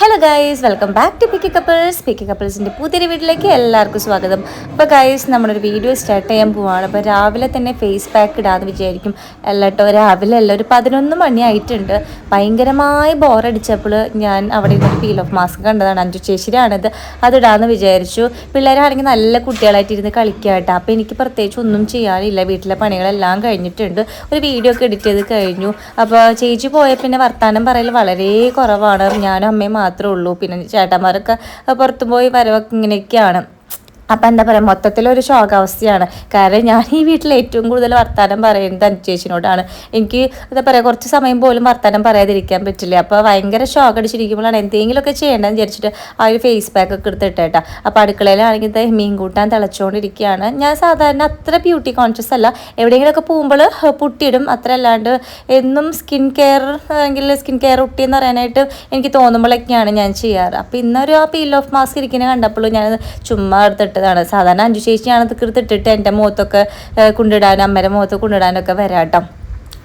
Hello guys welcome back to picky couples picky കപ്പിൾസിന്റെ പുതിയൊരു വീട്ടിലേക്ക് എല്ലാവർക്കും സ്വാഗതം. അപ്പോൾ ഗൈസ് നമ്മളൊരു വീഡിയോ സ്റ്റാർട്ട് ചെയ്യാൻ പോവാണ്. അപ്പോൾ രാവിലെ തന്നെ ഫേസ് പാക്ക് ഇടാന്ന് വിചാരിക്കും. അല്ലട്ടോ രാവിലെ അല്ല ഒരു പതിനൊന്ന് മണിയായിട്ടുണ്ട് ഭയങ്കരമായി ബോറടിച്ചപ്പോൾ ഞാൻ അവിടെ ഇരുന്നൊരു പീൽ ഓഫ് മാസ്ക് കണ്ടതാണ്. അഞ്ചു ചേച്ചിയാണിത്. അതിടാന്ന് വിചാരിച്ചു. പിള്ളേരാണെങ്കിൽ നല്ല കുട്ടികളായിട്ട് ഇരുന്ന് കളിക്കുക കേട്ടോ. അപ്പോൾ എനിക്ക് പ്രത്യേകിച്ച് ഒന്നും ചെയ്യാനില്ല. വീട്ടിലെ പണികളെല്ലാം കഴിഞ്ഞിട്ടുണ്ട്. ഒരു വീഡിയോ ഒക്കെ എഡിറ്റ് ചെയ്ത് കഴിഞ്ഞു. അപ്പോൾ ചേച്ചി പോയ പിന്നെ വർത്തമാനം പറയൽ വളരെ കുറവാണ്. ഞാനും അമ്മയും മാത്രമേ ഉള്ളൂ. പിന്നെ ചേട്ടന്മാരൊക്കെ പുറത്തു പോയി വരവൊക്കെ ഇങ്ങനെയൊക്കെയാണ്. അപ്പം എന്താ പറയുക മൊത്തത്തിലൊരു ശോകാവസ്ഥയാണ്. കാരണം ഞാൻ ഈ വീട്ടിൽ ഏറ്റവും കൂടുതൽ വർത്തമാനം പറയുന്നത് അനുചേച്ചിനോടാണ് എനിക്ക് എന്താ പറയുക കുറച്ച് സമയം പോലും വർത്തമാനം പറയാതിരിക്കാൻ പറ്റില്ല. അപ്പോൾ ഭയങ്കര ഷോക്ക് അടിച്ചിരിക്കുമ്പോഴാണ് എന്തെങ്കിലുമൊക്കെ ചെയ്യേണ്ടതെന്ന് വിചാരിച്ചിട്ട് ആ ഒരു ഫേസ് പാക്ക് ഒക്കെ എടുത്തിട്ടേട്ടാ അപ്പോൾ അടുക്കളയിലാണെങ്കിൽ ഇത് മീൻ കൂട്ടാൻ തിളച്ചുകൊണ്ടിരിക്കുകയാണ് ഞാൻ സാധാരണ അത്ര ബ്യൂട്ടി കോൺഷ്യസ് അല്ല. എവിടെയെങ്കിലുമൊക്കെ പോകുമ്പോൾ പുട്ടിയിടും. അത്ര അല്ലാണ്ട് എന്നും സ്കിൻ കെയർ അല്ലെങ്കിൽ സ്കിൻ കെയർ ഉട്ടി എന്ന് പറയാനായിട്ട് എനിക്ക് തോന്നുമ്പോഴൊക്കെയാണ് ഞാൻ ചെയ്യാറ്. അപ്പോൾ ഇന്നൊരു ആ പീൽ ഓഫ് മാസ്ക് ഇരിക്കുന്നത് കണ്ടപ്പോൾ ഞാൻ ചുമ്മാ എടുത്തിട്ടതാണ് സാധാരണ അഞ്ചു ചേച്ചിയാണ് ഇത് എടുത്തിട്ടിട്ട് എന്റെ മുഖത്തൊക്കെ കൊണ്ടിടാനും അമ്മയുടെ മുഖത്ത് കൊണ്ടിടാനൊക്കെ വരാട്ടോ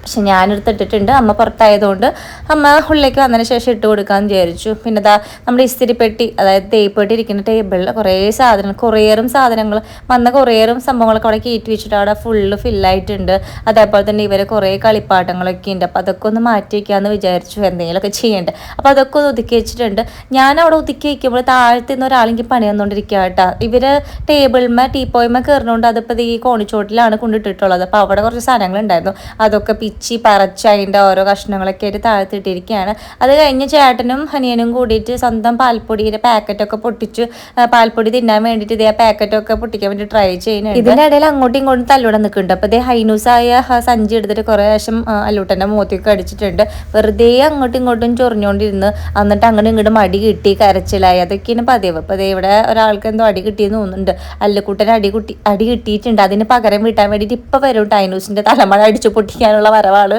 പക്ഷെ ഞാനെടുത്തിട്ടിട്ടുണ്ട് അമ്മ പുറത്തായതുകൊണ്ട് അമ്മ ഉള്ളിലേക്ക് വന്നതിന് ശേഷം ഇട്ട് കൊടുക്കാമെന്ന് വിചാരിച്ചു. പിന്നെ ദാ നമ്മുടെ ഇസ്തിരിപ്പെട്ടി അതായത് തേപ്പെട്ടി ഇരിക്കുന്ന ടേബിളിൽ കുറേ സാധനങ്ങൾ കൊറിയറും സാധനങ്ങൾ വന്ന കൊറിയറും സംഭവങ്ങളൊക്കെ അവിടെ കയറ്റി വെച്ചിട്ട് അവിടെ ഫുള്ള് ഫില്ലായിട്ടുണ്ട് അതേപോലെ തന്നെ ഇവരെ കുറേ കളിപ്പാട്ടങ്ങളൊക്കെ ഉണ്ട്. അപ്പോൾ അതൊക്കെ ഒന്ന് മാറ്റി വയ്ക്കാമെന്ന് വിചാരിച്ചു. എന്തെങ്കിലുമൊക്കെ ചെയ്യേണ്ടത് അപ്പോൾ അതൊക്കെ ഒന്ന് ഒതുക്കി വെച്ചിട്ടുണ്ട്. ഞാൻ അവിടെ ഒതുക്കി വയ്ക്കുമ്പോൾ താഴത്ത് നിന്ന് ഒരാളെങ്കിൽ പണി വന്നുകൊണ്ടിരിക്കുക കേട്ടോ. ഇവർ ടേബിൾമേ ടീപ്പോയ്മ കയറുന്നതുകൊണ്ട് അതിപ്പോൾ ഈ കോണിച്ചോട്ടിലാണ് കൊണ്ടിട്ടിട്ടുള്ളത്. അപ്പോൾ അവിടെ കുറച്ച് സാധനങ്ങളുണ്ടായിരുന്നു. അതൊക്കെ പിച്ചി പറച്ച് അതിന്റെ ഓരോ കഷ്ണങ്ങളൊക്കെ ആയിട്ട് താഴ്ത്തിട്ടിരിക്കുകയാണ്. അത് കഴിഞ്ഞ് ചേട്ടനും ഹനിയനും കൂടിയിട്ട് സ്വന്തം പാൽപ്പൊടിയുടെ പാക്കറ്റൊക്കെ പൊട്ടിച്ച്. പാൽപ്പൊടി തിന്നാൻ വേണ്ടിയിട്ട് ഇതേ പാക്കറ്റൊക്കെ പൊട്ടിക്കാൻ വേണ്ടി ട്രൈ ചെയ്യുന്നുണ്ട്. ഇതിന്റെ ഇടയിൽ അങ്ങോട്ടും ഇങ്ങോട്ടും തല്ലൂടെ നിൽക്കുന്നുണ്ട്. അപ്പോൾ ഇതേ ഹൈനൂസായ സഞ്ചി എടുത്തിട്ട് കുറേ ശേഷം അല്ലൂട്ടന്റെ മൂത്തിയൊക്കെ അടിച്ചിട്ടുണ്ട് വെറുതെ അങ്ങോട്ടും ഇങ്ങോട്ടും ചൊറിഞ്ഞുകൊണ്ടിരുന്ന്. എന്നിട്ട് അങ്ങനെ ഇങ്ങോട്ടും മടി കിട്ടി കരച്ചിലായി. അതൊക്കെയാണ് പതിവ്. അപ്പോൾ ദേ ഇവിടെ ഒരാൾക്ക് എന്തോ അടി കിട്ടിയെന്ന് തോന്നുന്നുണ്ട്. അല്ലുക്കൂട്ടൻ അടി കുട്ടി അടി കിട്ടിയിട്ടുണ്ട്. അതിന് പകരം വീട്ടാൻ വേണ്ടിയിട്ട് ഇപ്പം വരും ടൈനൂസിന്റെ തലമഴ അടിച്ചു പൊട്ടിക്കാനുള്ള വരവാണ്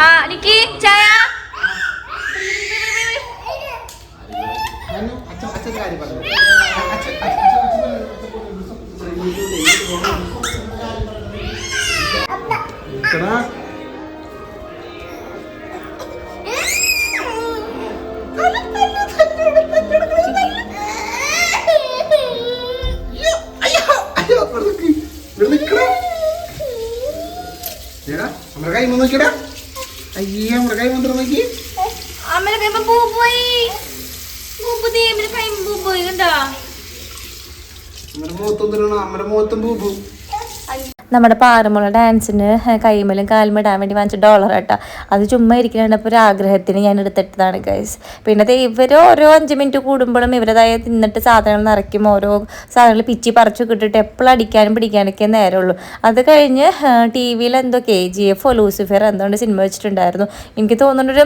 ആ നിക്കി ചായ. അച്ഛൻ সম্ভব হোক നമ്മുടെ പാറമുള ഡാൻസിന് കൈമലും കാലും ഇടാൻ വേണ്ടി വാങ്ങിച്ച ഡോളർ കേട്ടോ അത് ചുമ്മാ ഇരിക്കണപ്പോൾ ഒരു ആഗ്രഹത്തിന് ഞാൻ എടുത്തിട്ടതാണ് ഗൈസ് പിന്നെ ഇവർ ഓരോ അഞ്ച് മിനിറ്റ് കൂടുമ്പോഴും ഇവരതായ തിന്നിട്ട് സാധനങ്ങൾ നിറയ്ക്കും. ഓരോ സാധനങ്ങൾ പിച്ചി പറിച്ചു കിട്ടിട്ട് എപ്പോഴും അടിക്കാനും പിടിക്കാനൊക്കെ നേരമുള്ളൂ. അത് കഴിഞ്ഞ് ടി വിയിൽ എന്തോ കെ ജി എഫോ ലൂസിഫർ എന്തുകൊണ്ട് സിനിമ വെച്ചിട്ടുണ്ടായിരുന്നു. എനിക്ക് തോന്നുന്നൊരു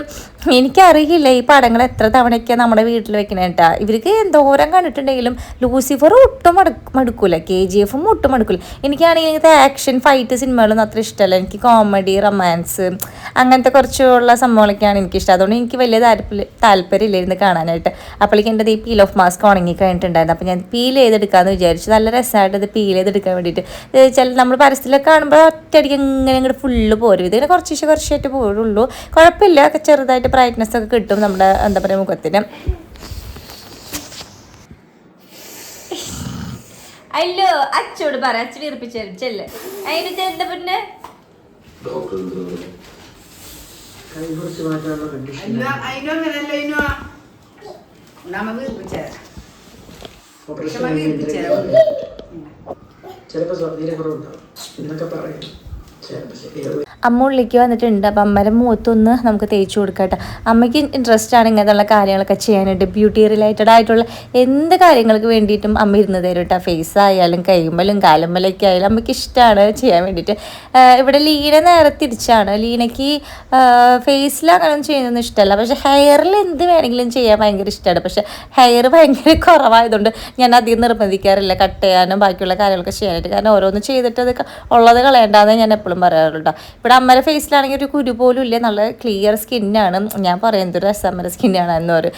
എനിക്കറിയില്ല ഈ പടങ്ങൾ എത്ര തവണയൊക്കെയാണ് നമ്മുടെ വീട്ടിൽ വെക്കണേ ഇവർക്ക് എന്തോരം കണ്ടിട്ടുണ്ടെങ്കിലും ലൂസിഫർ ഒട്ടും മടു മടുക്കൂല. കെ ജി എഫും ഒട്ടും മടുക്കൂല. എനിക്കാണെങ്കിൽ ഇങ്ങനത്തെ ആക്ഷൻ ഫൈറ്റ് സിനിമകളൊന്നും അത്ര ഇഷ്ടമല്ല. എനിക്ക് കോമഡി റൊമാൻസ് അങ്ങനത്തെ കുറച്ചുള്ള സംഭവങ്ങളൊക്കെയാണ് എനിക്കിഷ്ടം. അതുകൊണ്ട് എനിക്ക് വലിയ താല്പര്യം താല്പര്യമില്ല ഇരുന്ന് കാണാനായിട്ട്. അപ്പോഴേക്കും എന്റെ ഈ പീൽ ഓഫ് മാസ്ക് ഉണങ്ങി കഴിഞ്ഞിട്ടുണ്ടായിരുന്നു. അപ്പോൾ ഞാൻ പീൽ ചെയ്തെടുക്കാമെന്ന് വിചാരിച്ചു. നല്ല രസമായിട്ട് അത് പീൽ ചെയ്തെടുക്കാൻ വേണ്ടിയിട്ട്. ചില നമ്മൾ പരസ്യത്തിലൊക്കെ കാണുമ്പോൾ ഒറ്റയടിക്ക് ഇങ്ങനെ ഇങ്ങോട്ട് ഫുള്ള് പോരും. ഇതിന് കുറച്ച് കുറച്ചായിട്ട് പോരുള്ളൂ. കുഴപ്പമില്ല. ചെറുതായിട്ട് ബ്രൈറ്റ്നസ് ഒക്കെ കിട്ടും നമ്മുടെ എന്താ പറയുക മുഖത്തിന്. അല്ലോ അച്ചോട് പറ അച്ഛൻ ഇറപ്പിച്ചല്ലേ അതിന് എന്താ പിന്നെ? ചിലപ്പോ കുറച്ച് കണ്ടീഷൻ അതിനോ അങ്ങനല്ല അതിനോ നമ്മ വീർപ്പിച്ചേ ഓപ്പറേഷൻ ക്ഷമ വീർപ്പിച്ചേ ചിലപ്പോൾ സ്വാധീനം കുറവുണ്ടാവും. എന്നൊക്കെ പറയും. ചിലപ്പോൾ ശരിയാവും അമ്മ ഉള്ളിലേക്ക് വന്നിട്ടുണ്ട്. അപ്പം അമ്മയുടെ മുഖത്തൊന്ന് നമുക്ക് തേച്ച് കൊടുക്കട്ടെ. അമ്മയ്ക്ക് ഇൻട്രസ്റ്റ് ആണ് ഇങ്ങനെയുള്ള കാര്യങ്ങളൊക്കെ ചെയ്യാനായിട്ട്. ബ്യൂട്ടി റിലേറ്റഡ് ആയിട്ടുള്ള എന്ത് കാര്യങ്ങൾക്ക് വേണ്ടിയിട്ടും അമ്മ ഇരുന്ന് തരും കേട്ടോ. ഫേസ് ആയാലും കൈമലും കാലമ്പലൊക്കെ ആയാലും അമ്മയ്ക്ക് ഇഷ്ടമാണ് ചെയ്യാൻ വേണ്ടിയിട്ട്. ഇവിടെ ലീന നേരെ തിരിച്ചാണ്. ലീനയ്ക്ക് ഫേസിൽ അങ്ങനെ ഇഷ്ടമല്ല പക്ഷേ ഹെയറിൽ എന്ത് വേണമെങ്കിലും ചെയ്യാൻ ഭയങ്കര ഇഷ്ടമാണ് പക്ഷേ ഹെയർ ഭയങ്കര കുറവായതുകൊണ്ട് ഞാൻ അധികം നിർബന്ധിക്കാറില്ല. കട്ട് ചെയ്യാനും ബാക്കിയുള്ള കാര്യങ്ങളൊക്കെ ചെയ്യാനായിട്ട്. കാരണം ഓരോന്ന് ചെയ്തിട്ട് അത് ഉള്ളത് കളയേണ്ടതെന്ന് ഞാൻ എപ്പോഴും പറയാറുണ്ട് ഇവിടെ അമ്മയുടെ ഫേസിലാണെങ്കിൽ ഒരു കുരു പോലും ഇല്ല. നല്ല ക്ലിയർ സ്കിന്നാണ് ഞാൻ പറയുന്നത് ഒരു അസമ്മയുടെ സ്കിന്നാണ് എന്ന് പറയും.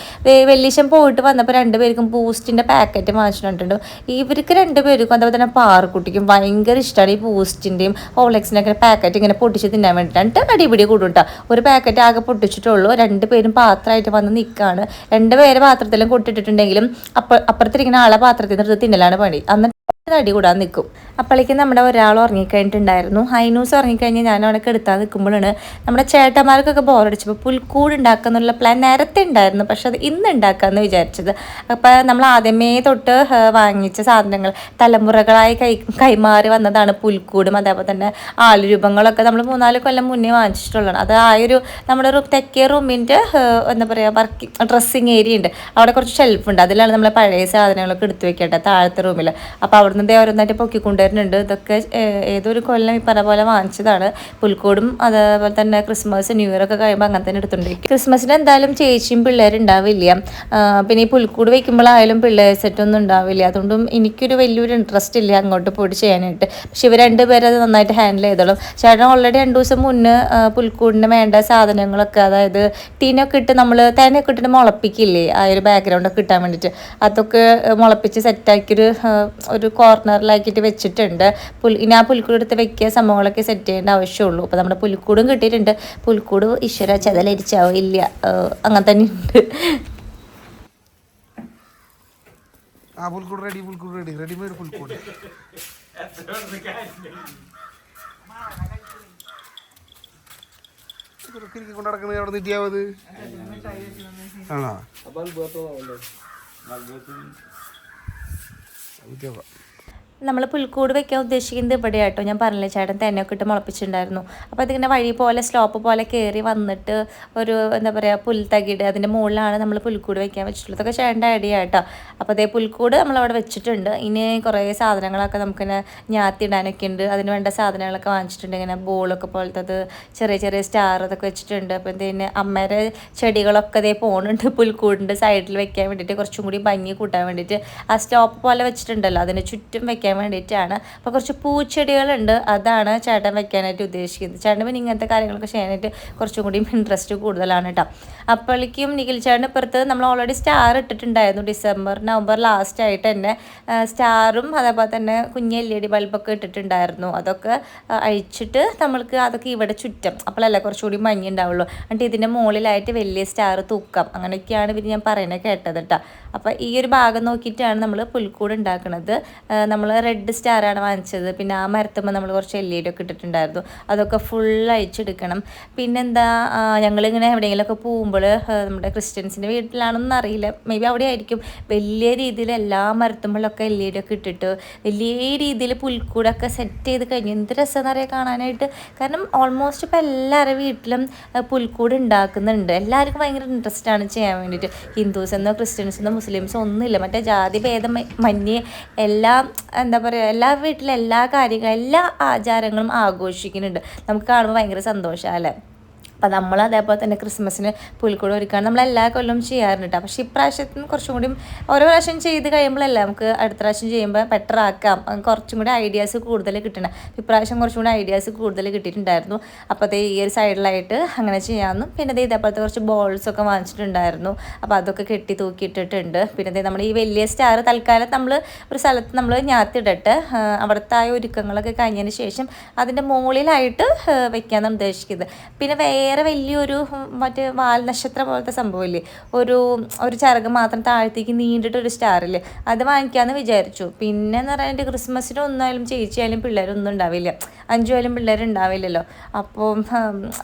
വെല്ലിശം പോയിട്ട് വന്നപ്പോൾ രണ്ടുപേർക്കും ബൂസ്റ്റിന്റെ പാക്കറ്റ് വാങ്ങിച്ചിട്ടുണ്ട്. ഇവർക്ക് രണ്ടുപേർക്കും അതുപോലെ തന്നെ പാറക്കുട്ടിക്കും ഭയങ്കര ഇഷ്ടമാണ് ഈ ബൂസ്റ്റിന്റെയും ഹോളക്സിന്റെ പാക്കറ്റ് ഇങ്ങനെ പൊട്ടിച്ച് തിന്നാൻ വേണ്ടിയിട്ടാണ് അടിപിടി കൂടും കേട്ടോ ഒരു പാക്കറ്റ് ആകെ പൊട്ടിച്ചിട്ടുള്ളൂ. രണ്ടുപേരും പാത്രമായിട്ട് വന്ന് നിൽക്കുകയാണ് രണ്ടുപേരെ പാത്രത്തിലും കൊട്ടിട്ടിട്ടുണ്ടെങ്കിലും അപ്പ അപ്പുറത്തിരിക്കുന്ന ആളെ പാത്രത്തിൽ നിന്ന് തിന്നലാണ് പണി. അന്ന് അടി കൂടാൻ നിൽക്കും അപ്പോഴേക്കും നമ്മുടെ ഒരാൾ ഉറങ്ങിക്കഴിഞ്ഞിട്ടുണ്ടായിരുന്നു. ഹൈനൂസ് ഉറങ്ങിക്കഴിഞ്ഞ് ഞാൻ അവിടെ എടുത്താൽ നിൽക്കുമ്പോഴാണ് നമ്മുടെ ചേട്ടന്മാർക്കൊക്കെ ബോറടിച്ചപ്പോൾ പുൽക്കൂട് ഉണ്ടാക്കാന്നുള്ള പ്ലാൻ നേരത്തെ ഉണ്ടായിരുന്നു. പക്ഷെ അത് ഇന്ന് ഉണ്ടാക്കാമെന്ന് വിചാരിച്ചത്. അപ്പോൾ നമ്മൾ ആദ്യമേ തൊട്ട് വാങ്ങിച്ച സാധനങ്ങൾ തലമുറകളായി കൈ കൈമാറി വന്നതാണ് പുൽക്കൂടും. അതേപോലെ തന്നെ ആളുരൂപങ്ങളൊക്കെ നമ്മൾ മൂന്നാൽ കൊല്ലം മുന്നേ വാങ്ങിച്ചിട്ടുള്ളതാണ്. അത് ആ ഒരു നമ്മുടെ റൂം തെക്കേ റൂമിന്റെ എന്താ പറയുക വർക്കിംഗ് ഡ്രസ്സിങ് ഏരിയ ഉണ്ട്. അവിടെ കുറച്ച് ഷെൽഫ് ഉണ്ട്. അതിലാണ് നമ്മൾ പഴയ സാധനങ്ങളൊക്കെ എടുത്തു വെക്കേണ്ടത് താഴത്തെ റൂമിൽ അപ്പോൾ അവിടുന്ന് ദേ ഓരോന്നായിട്ട് പൊക്കിക്കൊണ്ടുവരുന്നുണ്ട്. ഇതൊക്കെ ഏതൊരു കൊല്ലം ഈ പറഞ്ഞ പോലെ വാങ്ങിച്ചതാണ്. പുൽക്കൂടും അതേപോലെ തന്നെ ക്രിസ്മസ് ന്യൂ ഇയർ ഒക്കെ കഴിയുമ്പോൾ അങ്ങനെ തന്നെ എടുത്തുകൊണ്ടിരിക്കും. ക്രിസ്മസിന് എന്തായാലും ചേച്ചിയും പിള്ളേരുണ്ടാവില്ല. പിന്നെ ഈ പുൽക്കൂട് വയ്ക്കുമ്പോഴായാലും പിള്ളേർ സെറ്റൊന്നും ഉണ്ടാവില്ല. അതുകൊണ്ടും എനിക്കൊരു വലിയൊരു ഇൻട്രസ്റ്റ് ഇല്ല അങ്ങോട്ട് പോയിട്ട് ചെയ്യാനായിട്ട്. പക്ഷെ ഇവർ രണ്ടുപേരും അത് നന്നായിട്ട് ഹാൻഡിൽ ചെയ്തോളും. ചേട്ടൻ ഓൾറെഡി രണ്ട് ദിവസം മുന്നേ പുൽക്കൂടിന് വേണ്ട സാധനങ്ങളൊക്കെ അതായത് ടീനൊക്കെ ഇട്ട് നമ്മൾ തേനൊക്കെ ഇട്ടിട്ട് മുളപ്പിക്കില്ലേ? ആ ഒരു ബാക്ക്ഗ്രൗണ്ടൊക്കെ കിട്ടാൻ വേണ്ടിയിട്ട്. അതൊക്കെ മുളപ്പിച്ച് സെറ്റാക്കിയൊരു ഒരു കോർണറിലാക്കിയിട്ട് വെച്ചിട്ടുണ്ട്. പുൽ ഇനി ആ പുൽക്കൂടെടുത്ത് വെക്കുക സംഭവങ്ങളൊക്കെ സെറ്റ് ചെയ്യേണ്ട ആവശ്യമുള്ളൂ. അപ്പോൾ നമ്മുടെ പുൽക്കൂടും കിട്ടിയിട്ടുണ്ട്. പുൽക്കൂട് ഈശ്വര ചതലരിച്ചാവോ ഇല്ല. ആ, അങ്ങനെ തന്നെ ഉണ്ട്. ആ പുൽക്കൂട് റെഡി പുൽക്കൂട് റെഡി റെഡിമെയ്ഡ് പുൽക്കൂട്. ഇതൊക്കെ ഇരിക്കി കൊണ്ട് നടക്കുന്നത് അവിടെ ആണോ? നമ്മൾ പുൽക്കൂട് വെക്കാൻ ഉദ്ദേശിക്കുന്നത് ഇവിടെ ഞാൻ പറഞ്ഞില്ല ചേട്ടൻ തന്നെയൊക്കെ ഇട്ട് മുളപ്പിച്ചിട്ടുണ്ടായിരുന്നു. അപ്പോൾ അതിങ്ങനെ വഴി പോലെ സ്ലോപ്പ് പോലെ കയറി വന്നിട്ട് ഒരു എന്താ പറയുക പുൽത്തകിട് അതിന്റെ മുകളിലാണ് നമ്മൾ പുൽക്കൂട് വെക്കാൻ വെച്ചിട്ടുള്ളത്. അതൊക്കെ ചേട്ടന്റെ ഐഡിയ കേട്ടോ അപ്പോൾ അതേ പുൽക്കൂട് നമ്മളവിടെ വെച്ചിട്ടുണ്ട്. ഇനി കുറേ സാധനങ്ങളൊക്കെ നമുക്കിങ്ങനെ ഞാത്തിടാനൊക്കെ ഉണ്ട്. അതിന് വേണ്ട സാധനങ്ങളൊക്കെ വാങ്ങിച്ചിട്ടുണ്ട്. ഇങ്ങനെ ബോളൊക്കെ പോലത്തത് ചെറിയ ചെറിയ സ്റ്റാർ അതൊക്കെ വെച്ചിട്ടുണ്ട്. അപ്പോൾ പിന്നെ അമ്മേരെ ചെടികളൊക്കെ അതേ പോകുന്നുണ്ട് പുൽക്കൂടിന്റെ സൈഡിൽ വെക്കാൻ വേണ്ടിയിട്ട്. കുറച്ചും കൂടി ഭംഗി കൂട്ടാൻ വേണ്ടിയിട്ട്. ആ സ്റ്റോപ്പ് പോലെ വെച്ചിട്ടുണ്ടല്ലോ അതിന് ചുറ്റും വെക്കാൻ വേണ്ടിയിട്ടാണ്. അപ്പോൾ കുറച്ച് പൂച്ചെടികളുണ്ട്. അതാണ് ചേട്ടൻ വെക്കാനായിട്ട് ഉദ്ദേശിക്കുന്നത്. ചേട്ടൻ പിന്നെ ഇങ്ങനത്തെ കാര്യങ്ങളൊക്കെ ചെയ്യാനായിട്ട് കുറച്ചും കൂടി ഇൻട്രസ്റ്റ് കൂടുതലാണ് കേട്ടോ അപ്പോഴേക്കും നിഖിൽ ചേട്ടന്റെ പുറത്ത് നമ്മൾ ഓൾറെഡി സ്റ്റാർ ഇട്ടിട്ടുണ്ടായിരുന്നു ഡിസംബർ നവംബർ ലാസ്റ്റ് ആയിട്ട് തന്നെ. സ്റ്റാറും അതേപോലെ തന്നെ കുഞ്ഞ് എൽ ഇ ഡി ബൾബൊക്കെ ഇട്ടിട്ടുണ്ടായിരുന്നു. അതൊക്കെ അഴിച്ചിട്ട് നമ്മൾക്ക് അതൊക്കെ ഇവിടെ ചുറ്റം. അപ്പോഴല്ലേ കുറച്ചുകൂടി മഞ്ഞ് ഉണ്ടാവുള്ളൂ. എന്നിട്ട് ഇതിന്റെ മുകളിലായിട്ട് വലിയ സ്റ്റാർ തൂക്കാം. അങ്ങനെയൊക്കെയാണ് ഇവർ ഞാൻ പറയുന്നത് കേട്ടത് കേട്ടോ അപ്പോൾ ഈ ഒരു ഭാഗം നോക്കിയിട്ടാണ് നമ്മൾ പുൽക്കൂട് ഉണ്ടാക്കുന്നത് നമ്മൾ റെഡ് സ്റ്റാറാണ് വാങ്ങിച്ചത്. പിന്നെ ആ മരത്തുമ്പോൾ നമ്മൾ കുറച്ച് എൽ ഇ ഡി ഒക്കെ ഇട്ടിട്ടുണ്ടായിരുന്നു. അതൊക്കെ ഫുൾ അയച്ചെടുക്കണം പിന്നെന്താ ഞങ്ങളിങ്ങനെ എവിടെയെങ്കിലുമൊക്കെ പോകുമ്പോൾ നമ്മുടെ ക്രിസ്ത്യൻസിന്റെ വീട്ടിലാണെന്ന് അറിയില്ല. മേ ബി അവിടെ ആയിരിക്കും. വലിയ രീതിയിൽ എല്ലാ മരത്തുമ്പോഴൊക്കെ എൽ ഇ ഡി ഒക്കെ ഇട്ടിട്ട് വലിയ രീതിയിൽ പുൽക്കൂടൊക്കെ സെറ്റ് ചെയ്ത് കഴിഞ്ഞു. എന്ത് രസമെന്ന് അറിയാം കാണാനായിട്ട്? കാരണം ഓൾമോസ്റ്റ് ഇപ്പോൾ എല്ലാവരുടെ വീട്ടിലും പുൽക്കൂട് ഉണ്ടാക്കുന്നുണ്ട്. എല്ലാവർക്കും ഭയങ്കര ഇൻട്രസ്റ്റ് ആണ് ചെയ്യാൻ വേണ്ടിയിട്ട്. ഹിന്ദുസ് എന്നോ ക്രിസ്ത്യൻസ് എന്നോ മുസ്ലിംസ് ഒന്നുമില്ല. മറ്റേ ജാതി ഭേദം മന്യേ എല്ലാ എന്താ പറയുക എല്ലാ വീട്ടിലെ എല്ലാ കാര്യങ്ങളും എല്ലാ ആചാരങ്ങളും ആഘോഷിക്കുന്നുണ്ട്. നമുക്ക് കാണുമ്പോൾ ഭയങ്കര സന്തോഷമല്ലേ അപ്പം നമ്മൾ അതേപോലെ തന്നെ ക്രിസ്മസിന് പുൽക്കൂട് ഒരുക്കാൻ നമ്മൾ എല്ലാ കൊല്ലവും ചെയ്യാറുണ്ട് കേട്ടോ പക്ഷേ ഇപ്രാവശ്യത്തിന് കുറച്ചും കൂടി ഓരോ പ്രാവശ്യം ചെയ്ത് കഴിയുമ്പോഴല്ലേ നമുക്ക് അടുത്ത പ്രാവശ്യം ചെയ്യുമ്പോൾ ബെറ്റർ ആക്കാം. കുറച്ചും കൂടി ഐഡിയാസ് കൂടുതൽ കിട്ടണം. ഇപ്രാവശ്യം കുറച്ചും കൂടി ഐഡിയാസ് കൂടുതൽ കിട്ടിയിട്ടുണ്ടായിരുന്നു. അപ്പോൾ ഈ ഒരു സൈഡിലായിട്ട് അങ്ങനെ ചെയ്യാമെന്നും പിന്നെ ഇതേപോലത്തെ കുറച്ച് ബോൾസൊക്കെ വാങ്ങിച്ചിട്ടുണ്ടായിരുന്നു. അപ്പോൾ അതൊക്കെ കെട്ടി തൂക്കിയിട്ടിട്ടുണ്ട്. പിന്നെ നമ്മൾ ഈ വലിയ സ്റ്റാർ തൽക്കാലം നമ്മൾ ഒരു സ്ഥലത്ത് നമ്മൾ ഞാത്തിടട്ടെ. അവിടുത്തെ ആ ഒരുക്കങ്ങളൊക്കെ കഴിഞ്ഞതിന് ശേഷം അതിന്റെ മുകളിലായിട്ട് വെക്കാമെന്നാണ് ഉദ്ദേശിക്കുന്നത്. പിന്നെ വേറെ വലിയൊരു ഉം, മറ്റേ വാൽ നക്ഷത്രം പോലത്തെ സംഭവമില്ലേ? ഒരു ഒരു ചിറക് മാത്രം താഴത്തേക്ക് നീണ്ടിട്ട് ഒരു സ്റ്റാറില്ലേ അത് വാങ്ങിക്കാമെന്ന് വിചാരിച്ചു. പിന്നെ എന്ന് പറഞ്ഞിട്ട് ക്രിസ്മസിന് ഒന്നായാലും ചേച്ചിയായാലും പിള്ളേരൊന്നും ഉണ്ടാവില്ല. അഞ്ചു ആയാലും പിള്ളേരുണ്ടാവില്ലല്ലോ. അപ്പോൾ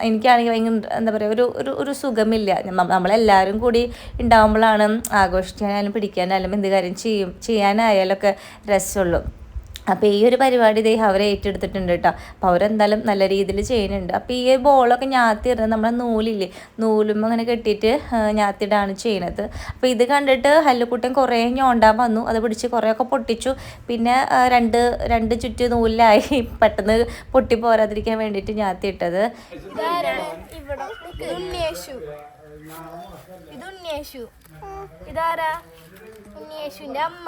എനിക്കാണെങ്കിൽ ഭയങ്കര എന്താ പറയുക ഒരു ഒരു ഒരു സുഖമില്ല. നമ്മ- നമ്മളെല്ലാവരും കൂടി ഉണ്ടാകുമ്പോഴാണ് ആഘോഷിക്കാനായാലും പിടിക്കാനായാലും എന്ത് കാര്യം ചെയ്യും ചെയ്യാനായാലൊക്കെ രസമുള്ളൂ. അപ്പോൾ ഈ ഒരു പരിപാടി ദേ അവരെ ഏറ്റെടുത്തിട്ടുണ്ട് കേട്ടോ. അപ്പോൾ അവരെന്തായാലും നല്ല രീതിയിൽ ചെയ്യുന്നുണ്ട്. അപ്പോൾ ഈ ബോളൊക്കെ ഞാത്തിടുന്നത് നമ്മുടെ നൂലില്ലേ? നൂലും അങ്ങനെ കെട്ടിയിട്ട് ഞാത്തിടാണ് ചെയ്യണത്. അപ്പോൾ ഇത് കണ്ടിട്ട് ഹല്ലുക്കുട്ടൻ കുറേ ഞോണ്ടാൻ വന്നു. അത് പിടിച്ച് കുറേയൊക്കെ പൊട്ടിച്ചു. പിന്നെ രണ്ട് രണ്ട് ചുറ്റ് നൂലിലായി. പെട്ടെന്ന് പൊട്ടി പോരാതിരിക്കാൻ വേണ്ടിയിട്ട് ഞാത്തിയിട്ടത്. ഇത് ഇതാരാ? ഉണ്ണിയേശുവിന്റെ അമ്മ.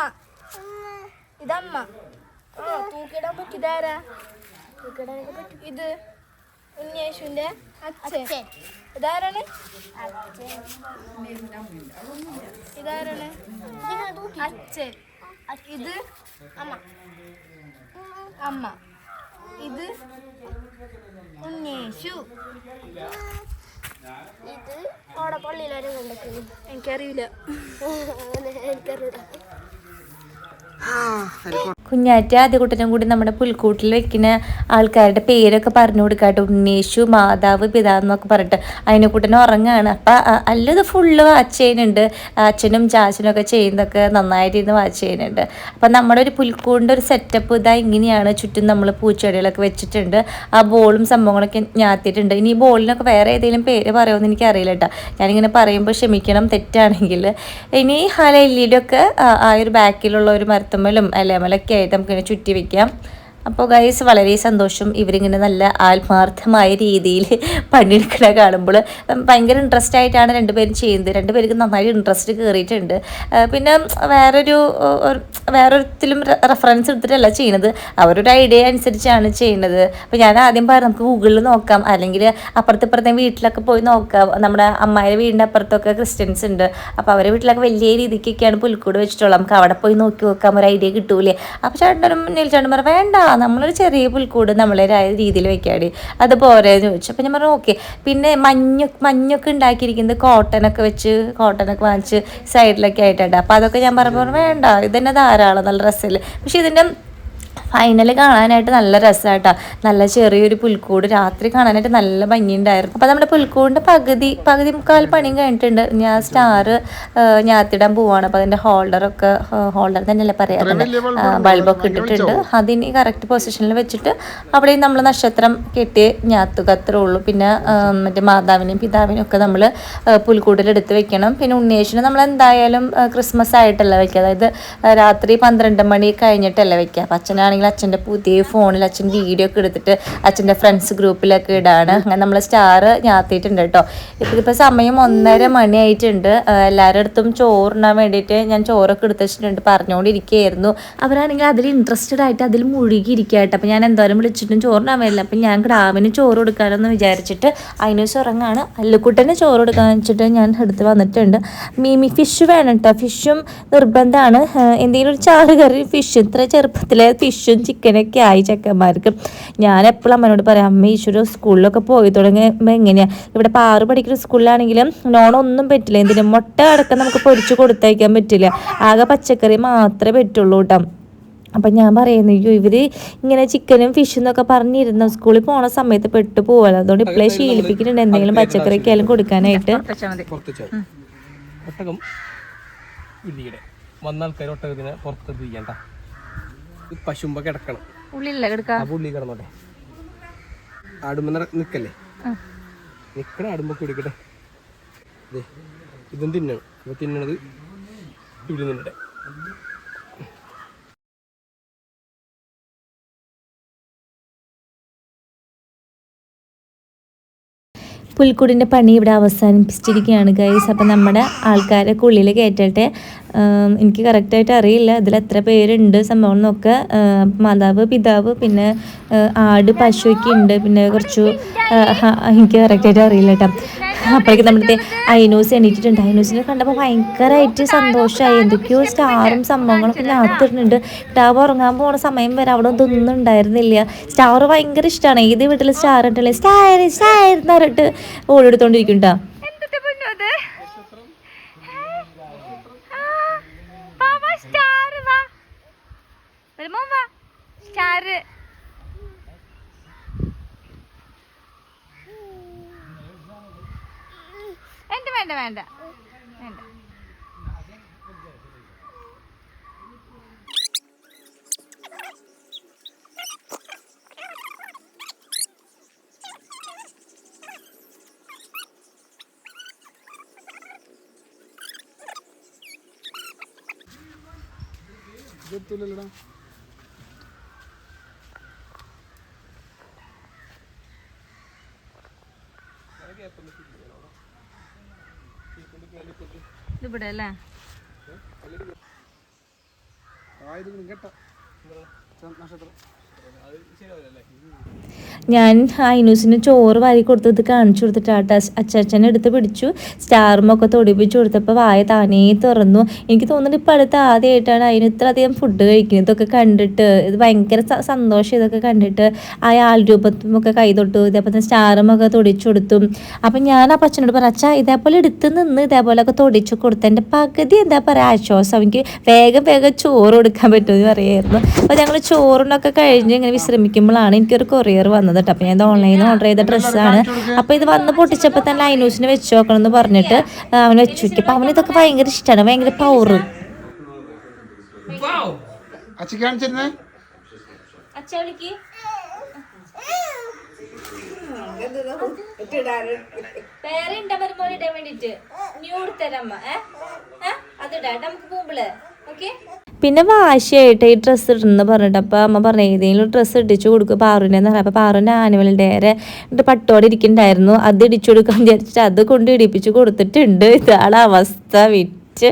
ഇതമ്മ. തൂക്കിടാൻ പറ്റിയതാരാ തൂക്കിടാനൊക്കെ പറ്റും ഇത് ഉണ്ണിയേശുവിന്റെ അച്ഛൻ. ഇതാരാണ്? ഇതാരാണ്? അച്ഛൻ. ഇത് അമ്മ. അമ്മ. ഇത് ഉണ്ണേശു ഇത് അവിടെ പള്ളിയിലാരും കണ്ടെത്തുന്നു എനിക്കറിയില്ല. എനിക്കറിയില്ല. കുഞ്ഞാറ്റ ആദ്യകുട്ടനും കൂടി നമ്മുടെ പുൽക്കൂട്ടിൽ വെക്കുന്ന ആൾക്കാരുടെ പേരൊക്കെ പറഞ്ഞു കൊടുക്കാട്ടോ ഉണ്ണീഷു മാതാവ് പിതാവ് എന്നൊക്കെ പറഞ്ഞിട്ട്. അതിനെ കൂട്ടനും ഉറങ്ങാണ്. അപ്പം അല്ലത് ഫുള്ള് വാച്ച് ചെയ്യുന്നുണ്ട്. അച്ഛനും ചാച്ചനും ഒക്കെ ചെയ്യുന്നതൊക്കെ നന്നായിട്ട് ഇരുന്ന് വാച്ച് ചെയ്യുന്നുണ്ട്. അപ്പം നമ്മുടെ ഒരു പുൽക്കൂടിന്റെ ഒരു സെറ്റപ്പ് ഇതാ ഇങ്ങനെയാണ്. ചുറ്റും നമ്മൾ പൂച്ചെടികളൊക്കെ വെച്ചിട്ടുണ്ട്. ആ ബോളും സംഭവങ്ങളൊക്കെ ഞാത്തിയിട്ടുണ്ട്. ഇനി ഈ ബോളിനൊക്കെ വേറെ ഏതെങ്കിലും പേര് പറയുമെന്ന് എനിക്കറിയില്ല കേട്ടോ ഞാനിങ്ങനെ പറയുമ്പോൾ ക്ഷമിക്കണം തെറ്റാണെങ്കിൽ. ഇനി ഹല എല്ലിയുടെ ആ ഒരു ബാക്കിലുള്ള ഒരു മരത്തുമ്മലും അല്ലേമലൊക്കെ ആയിട്ട് നമുക്കിങ്ങനെ ചുറ്റി വെക്കാം. അപ്പോൾ ഗൈസ് വളരെ സന്തോഷം. ഇവരിങ്ങനെ നല്ല ആത്മാർത്ഥമായ രീതിയിൽ പണിയെടുക്കണ കാണുമ്പോൾ ഭയങ്കര ഇൻട്രസ്റ്റ് ആയിട്ടാണ് രണ്ടുപേരും ചെയ്യുന്നത്. രണ്ടുപേർക്ക് നന്നായി ഇൻട്രസ്റ്റ് കയറിയിട്ടുണ്ട് പിന്നെ വേറൊരു വേറൊരുത്തിലും റെഫറൻസ് എടുത്തിട്ടല്ല ചെയ്യുന്നത്. അവരുടെ ഐഡിയ അനുസരിച്ചാണ് ചെയ്യുന്നത്. അപ്പോൾ ഞാൻ ആദ്യം പറഞ്ഞു നമുക്ക് ഗൂഗിളിൽ നോക്കാം. അല്ലെങ്കിൽ അപ്പുറത്തിപ്പുറത്തെ വീട്ടിലൊക്കെ പോയി നോക്കാം. നമ്മുടെ അമ്മായിയുടെ വീടിന്റെ അപ്പുറത്തൊക്കെ ക്രിസ്ത്യൻസ് ഉണ്ട്. അപ്പോൾ അവരുടെ വീട്ടിലൊക്കെ വലിയ രീതിക്കൊക്കെയാണ് പുൽക്കൂട് വെച്ചിട്ടുള്ളത്. നമുക്ക് അവിടെ പോയി നോക്കി നോക്കാം. ഒരു ഐഡിയ കിട്ടൂലേ. അപ്പോൾ ചേട്ടനും നീൽ ചേട്ടൻ പറഞ്ഞു വേണ്ട നമ്മളൊരു ചെറിയ പുൽക്കൂട് നമ്മളെ രീതിയിൽ വെക്കാടി. അത് പോരെന്ന് ചോദിച്ചു. അപ്പോൾ ഞാൻ പറഞ്ഞു ഓക്കെ. പിന്നെ മഞ്ഞ മഞ്ഞൊക്കെ ഉണ്ടാക്കിയിരിക്കുന്നത് കോട്ടനൊക്കെ വെച്ച് കോട്ടനൊക്കെ വാങ്ങിച്ച് സൈഡിലൊക്കെ ആയിട്ടുണ്ട് അപ്പോൾ അതൊക്കെ ഞാൻ പറഞ്ഞു വേണ്ട ഇതന്നെ ധാരാളം നല്ല രസമില്ല പക്ഷേ ഇതിന്റെ ഫൈനൽ കാണാനായിട്ട് നല്ല രസമായിട്ടാ നല്ല ചെറിയൊരു പുൽക്കൂട്. രാത്രി കാണാനായിട്ട് നല്ല ഭംഗിയുണ്ടായിരുന്നു. അപ്പോൾ നമ്മുടെ പുൽക്കൂടിന്റെ പകുതി പകുതി മുക്കാൽ പണിയും കഴിഞ്ഞിട്ടുണ്ട്. ഞാൻ സ്റ്റാർ ഞാത്തിടാൻ പോവാണ്. അപ്പോൾ അതിന്റെ ഹോൾഡറൊക്കെ ഹോൾഡർ തന്നെയല്ലേ പറയാറുണ്ട് ബൾബൊക്കെ ഇട്ടിട്ടുണ്ട്. അതിന് കറക്റ്റ് പൊസിഷനിൽ വെച്ചിട്ട് അവിടെയും നമ്മൾ നക്ഷത്രം കെട്ടി ഞാത്തുക അത്രേ ഉള്ളൂ. പിന്നെ മറ്റേ മാതാവിനെയും പിതാവിനെയും ഒക്കെ നമ്മൾ പുൽക്കൂട്ടിലെടുത്ത് വെക്കണം. പിന്നെ ഉണ്ണിയേശിനെ നമ്മൾ എന്തായാലും ക്രിസ്മസ് ആയിട്ടല്ല വെക്കുക. അതായത് രാത്രി പന്ത്രണ്ട് മണി കഴിഞ്ഞിട്ടല്ല വെക്കുക. അപ്പം അച്ഛനാണെങ്കിൽ അച്ഛന്റെ പുതിയ ഫോണിൽ അച്ഛൻ വീഡിയോ ഒക്കെ എടുത്തിട്ട് അച്ഛന്റെ ഫ്രണ്ട്സ് ഗ്രൂപ്പിലൊക്കെ ഇടാണ്. അങ്ങനെ നമ്മൾ സ്റ്റാർ ഞാത്തിയിട്ടുണ്ട് കേട്ടോ. ഇപ്പം ഇപ്പോൾ സമയം ഒന്നര മണിയായിട്ടുണ്ട്. എല്ലാവരുടെ അടുത്തും ചോറിനാൻ വേണ്ടിയിട്ട് ഞാൻ ചോറൊക്കെ എടുത്ത് വെച്ചിട്ടുണ്ട്. പറഞ്ഞുകൊണ്ടിരിക്കുകയായിരുന്നു. അവരാണെങ്കിൽ അതിൽ ഇൻട്രസ്റ്റഡ് ആയിട്ട് അതിൽ മുഴുകിയിരിക്കുകയായിട്ട് അപ്പോൾ ഞാൻ എന്തോരം വിളിച്ചിട്ടും ചോറിനാൻ വരില്ല. അപ്പം ഞാൻ ഗ്രാമിന് ചോറ് കൊടുക്കാനെന്ന് വിചാരിച്ചിട്ട് അതിന് ഉറങ്ങാണ് അല്ലുക്കുട്ടന് ചോറ് കൊടുക്കാൻ വെച്ചിട്ട് ഞാൻ എടുത്ത് വന്നിട്ടുണ്ട്. മീമി ഫിഷ് വേണം കേട്ടോ. ഫിഷും നിർബന്ധമാണ്. എന്തെങ്കിലും ഒരു ചാറ് കറി ഫിഷ് ഇത്ര ചെറുപ്പത്തിലെ ഫിഷും ചിക്കനൊക്കെ ആയി ചെക്കന്മാർക്ക്. ഞാൻ എപ്പോഴും അമ്മനോട് പറയാം അമ്മ ഈശ്വര സ്കൂളിലൊക്കെ പോയി തുടങ്ങുമ്പോൾ എങ്ങനെയാണ് ഇവിടെ പാറ് പഠിക്കുന്ന സ്കൂളിലാണെങ്കിലും നോണൊന്നും പറ്റില്ല. എന്തിനു? മുട്ട അടക്കം നമുക്ക് പൊരിച്ച് കൊടുത്തയക്കാൻ പറ്റില്ല. ആകെ പച്ചക്കറി മാത്രമേ പറ്റുള്ളൂ കേട്ടോ അപ്പം ഞാൻ പറയുന്നു അയ്യോ ഇവർ ഇങ്ങനെ ചിക്കനും ഫിഷും എന്നൊക്കെ പറഞ്ഞിരുന്നു. സ്കൂളിൽ പോണ സമയത്ത് പെട്ടു പോവല്ലോ. അതുകൊണ്ട് ഇപ്പോഴേ ശീലിപ്പിക്കുന്നുണ്ട് എന്തെങ്കിലും പച്ചക്കറിയൊക്കെ ആയാലും കൊടുക്കാനായിട്ട്. പുറത്തുവച്ചോ ഒട്ടകം ഉള്ളിയുടെ വന്ന ആൾക്കാർ ഒട്ടകത്തിനെ പുറത്തെടുത്ത് ചെയ്യണ്ട ഈ പശുമ്പ കിടക്കണം. ഉള്ളിലല്ല കിടക്ക? പുള്ളി കിടന്നോട്ടെ. ആടുമ്പോ നിക്കല്ലേ? നിക്കണ ആടുമ്പോ കുടിക്കട്ടെ ഇതും തിന്നണം. അപ്പൊ തിന്നണത് ഇവിടെ നിന്നിട്ടെ പുൽക്കൂടിന്റെ പണി ഇവിടെ അവസാനിപ്പിച്ചിരിക്കുകയാണ് ഗൈസ് അപ്പം നമ്മുടെ ആൾക്കാരെ ഉള്ളിൽ കയറ്റട്ടെ എനിക്ക് കറക്റ്റായിട്ട് അറിയില്ല. ഇതിൽ എത്ര പേരുണ്ട് സംഭവം എന്നൊക്കെ മാതാവ് പിതാവ് പിന്നെ ആട് പശുവൊക്കെ ഉണ്ട്. പിന്നെ കുറച്ചു എനിക്ക് കറക്റ്റായിട്ട് അറിയില്ല കേട്ടോ അപ്പോഴേക്കും നമ്മുടെ ഐനോസ് എണീറ്റിട്ടുണ്ട്. ഐനോസിനെ കണ്ടപ്പോൾ ഭയങ്കരമായിട്ട് സന്തോഷമായി എന്തൊക്കെയോ സ്റ്റാറും സംഭവങ്ങളൊക്കെ ഞാത്തിടുന്നുണ്ട് കിട്ടാവ് ഉറങ്ങാൻ പോകുന്ന സമയം വരെ അവിടെ ഒന്നും ഉണ്ടായിരുന്നില്ല. സ്റ്റാർ ഭയങ്കര ഇഷ്ടമാണ് ഏത് വീട്ടിൽ സ്റ്റാർ ഉണ്ടല്ലേ? സ്റ്റാർ സ്റ്റാർ എന്ന് ഓടിയെടുത്തോണ്ടിരിക്കും കേട്ടോ സ്റ്റാർ. വാ വേണ്ട വേണ്ട. വേണ്ട. വേണ്ട ഇവിടെ അല്ലേ? നക്ഷത്രം ഞാൻ ഐനൂസിന് ചോറ് വാരി കൊടുത്തത് കാണിച്ചു കൊടുത്തിട്ടാട്ട അച്ചാച്ചനെ എടുത്ത് പിടിച്ചു. സ്റ്റാറുമൊക്കെ തൊടിപ്പിച്ച് കൊടുത്തപ്പോൾ വായ താനേ തുറന്നു. എനിക്ക് തോന്നുന്നു ഇപ്പം അടുത്ത് ആദ്യമായിട്ടാണ് അതിന് ഇത്ര അധികം ഫുഡ് കഴിക്കുന്നത്. ഇതൊക്കെ കണ്ടിട്ട് ഇത് ഭയങ്കര സന്തോഷം ഇതൊക്കെ കണ്ടിട്ട് ആ ആൾ രൂപത്തുമൊക്കെ കൈ തൊട്ടു ഇതേപോലെ തന്നെ സ്റ്റാറുമൊക്കെ തൊടിച്ചു കൊടുത്തു. അപ്പം ഞാൻ ആ പച്ചനോട് പറഞ്ഞു അച്ഛാ ഇതേപോലെ എടുത്ത് നിന്ന് ഇതേപോലെയൊക്കെ തൊടിച്ചു കൊടുത്തു. എന്റെ പകുതി എന്താ പറയുക ആശ്വാസം. എനിക്ക് വേഗം വേഗം ചോറ് കൊടുക്കാൻ പറ്റുമെന്ന് പറയായിരുന്നു. അപ്പോൾ ഞങ്ങൾ ചോറിനൊക്കെ കഴിഞ്ഞ് ഇങ്ങനെ വിശ്രമിക്കുമ്പോഴാണ് എനിക്കൊരു കൊറിയർ വന്നത്. കേട്ടോ അപ്പോൾ ഞാൻ ഇത് ഓൺലൈനിൽ നിന്ന് ഓർഡർ ചെയ്ത ഡ്രസ്സാണ് അപ്പോൾ ഇത് വന്ന് പൊട്ടിച്ചപ്പോൾ തന്നെ ലൈനൂസിന് വെച്ച് നോക്കണം എന്ന് പറഞ്ഞിട്ട് അവൻ വെച്ചു നോക്കി. അപ്പോൾ അവന് ഇതൊക്കെ ഭയങ്കര ഇഷ്ടമാണ് ഭയങ്കര പവറ് പോകുമ്പോൾ. കാണിച്ചിരുന്നേ പിന്നെ വാശിയായിട്ട് ഈ ഡ്രസ്സ് ഇടുന്നു പറഞ്ഞിട്ട് അപ്പോൾ അമ്മ പറഞ്ഞു ഏതെങ്കിലും ഡ്രസ്സ് ഇടിച്ചു കൊടുക്കും പാറുവിനെ എന്ന് പറഞ്ഞാൽ അപ്പോൾ പാറുവിന്റെ ആനുവൽ ഡേരെ പട്ടോടെ ഇരിക്കുന്നുണ്ടായിരുന്നു. അത് ഇടിച്ചു കൊടുക്കാൻ വിചാരിച്ചിട്ട് അത് കൊണ്ട് ഇടിപ്പിച്ച് കൊടുത്തിട്ടുണ്ട്. ഇതാണ് അവസ്ഥ. വിറ്റ്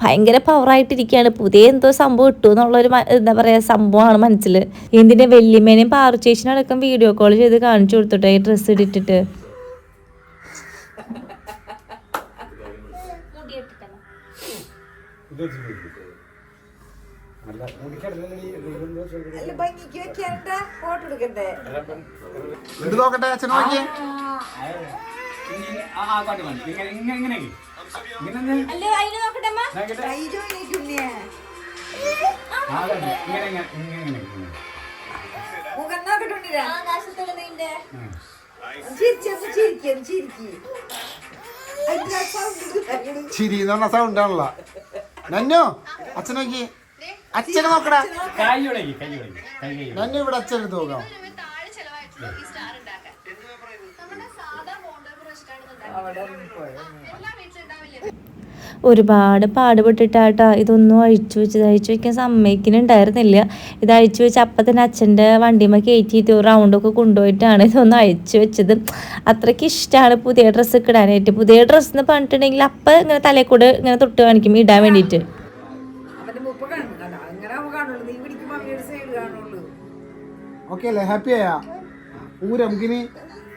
ഭയങ്കര പവറായിട്ടിരിക്കുകയാണ് പുതിയ എന്തോ സംഭവം ഇട്ടു എന്നുള്ളൊരു എന്താ പറയുക സംഭവമാണ് മനസ്സിൽ എന്തിന്റെ വല്യമ്മേനെയും പാറു ചേച്ചിനടക്കം വീഡിയോ കോൾ ചെയ്ത് കാണിച്ചു കൊടുത്തിട്ട് ഈ ഡ്രസ്സ് ഇട്ടിട്ട് അല്ല ഭംഗിക്ക് ഫോട്ടോ എടുക്കണ്ടേ? നോക്കട്ടെ അച്ഛൻ ചിരി എന്ന് പറഞ്ഞ സൗണ്ട് ആണല്ലോ. നന്നോ അച്ഛൻ നോക്കി അച്ഛനെ നോക്കടാ. നന്നെ ഇവിടെ എടുത്ത് നോക്കാം. ഒരുപാട് പാടുപെട്ടിട്ടാട്ടാ. ഇതൊന്നും അഴിച്ചു വെച്ചത് അഴിച്ചു വെക്കാൻ സമ്മതിക്കുന്നുണ്ടായിരുന്നില്ല. ഇത് അഴിച്ചു വെച്ച് അപ്പം തന്നെ അച്ഛന്റെ വണ്ടിമ കയറ്റിയിട്ട് ഒരു റൗണ്ടൊക്കെ കൊണ്ടുപോയിട്ടാണ് ഇതൊന്നും അഴിച്ചു വെച്ചത്. അത്രയ്ക്ക് ഇഷ്ടമാണ് പുതിയ ഡ്രസ്സ് ഇടാനായിട്ട്. പുതിയ ഡ്രസ്സ് എന്ന് പറഞ്ഞിട്ടുണ്ടെങ്കിൽ അപ്പം ഇങ്ങനെ തലയിൽ കൂടെ ഇങ്ങനെ തൊട്ട് കാണിക്കും ഇടാൻ വേണ്ടിയിട്ട്. ഓക്കെ അല്ലേ ഹാപ്പി ആയാ? ഊര നമുക്കിനി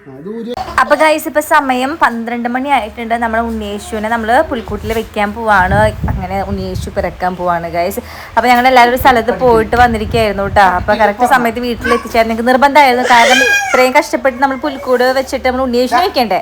ആ, ഇത് ഊര്. അപ്പോൾ ഗൈസ് ഇപ്പൊ സമയം പന്ത്രണ്ട് മണി ആയിട്ടുണ്ട്. നമ്മളെ ഉണ്ണിയേശുവിനെ നമ്മൾ പുൽക്കൂട്ടിൽ വെക്കാൻ പോവാണ്. അങ്ങനെ ഉണ്ണിയേശു പിറക്കാൻ പോവാണ് ഗൈസ് അപ്പൊ ഞങ്ങൾ എല്ലാവരും ഒരു സ്ഥലത്ത് പോയിട്ട് വന്നിരിക്കുകയായിരുന്നു കേട്ടോ അപ്പൊ കറക്റ്റ് സമയത്ത് വീട്ടിൽ എത്തിച്ചായിരുന്നു എനിക്ക് നിർബന്ധമായിരുന്നു. കാരണം ഇത്രയും കഷ്ടപ്പെട്ട് നമ്മൾ പുൽക്കൂട് വെച്ചിട്ട് നമ്മൾ ഉണ്ണിയേശു വെക്കണ്ടേ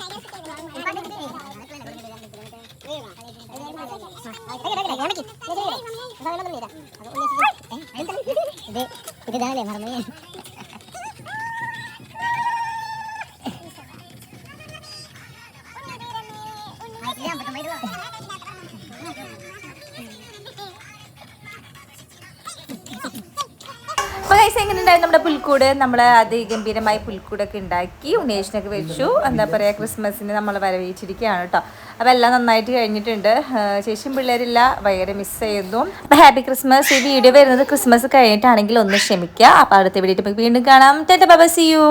ഇതാണല്ലേ മറന്നു ഉണ്ടായിരുന്നു നമ്മുടെ പുൽക്കൂട്. നമ്മൾ അതിഗംഭീരമായി പുൽക്കൂടൊക്കെ ഉണ്ടാക്കി ഉണേഷിനൊക്കെ വെച്ചു. എന്താ പറയുക ക്രിസ്മസിന് നമ്മൾ വരവേച്ചിരിക്കുകയാണ് കേട്ടോ അപ്പോൾ എല്ലാം നന്നായിട്ട് കഴിഞ്ഞിട്ടുണ്ട്. ശേഷം പിള്ളേരില്ല ഭയങ്കര മിസ് ചെയ്യുന്നു അപ്പോൾ ഹാപ്പി ക്രിസ്മസ് ഈ വീഡിയോ വരുന്നത് ക്രിസ്മസ് കഴിഞ്ഞിട്ടാണെങ്കിൽ ഒന്ന് ക്ഷമിക്കുക. അപ്പോൾ അടുത്ത വീഡിയോ വീണ്ടും കാണാം. Tata by C U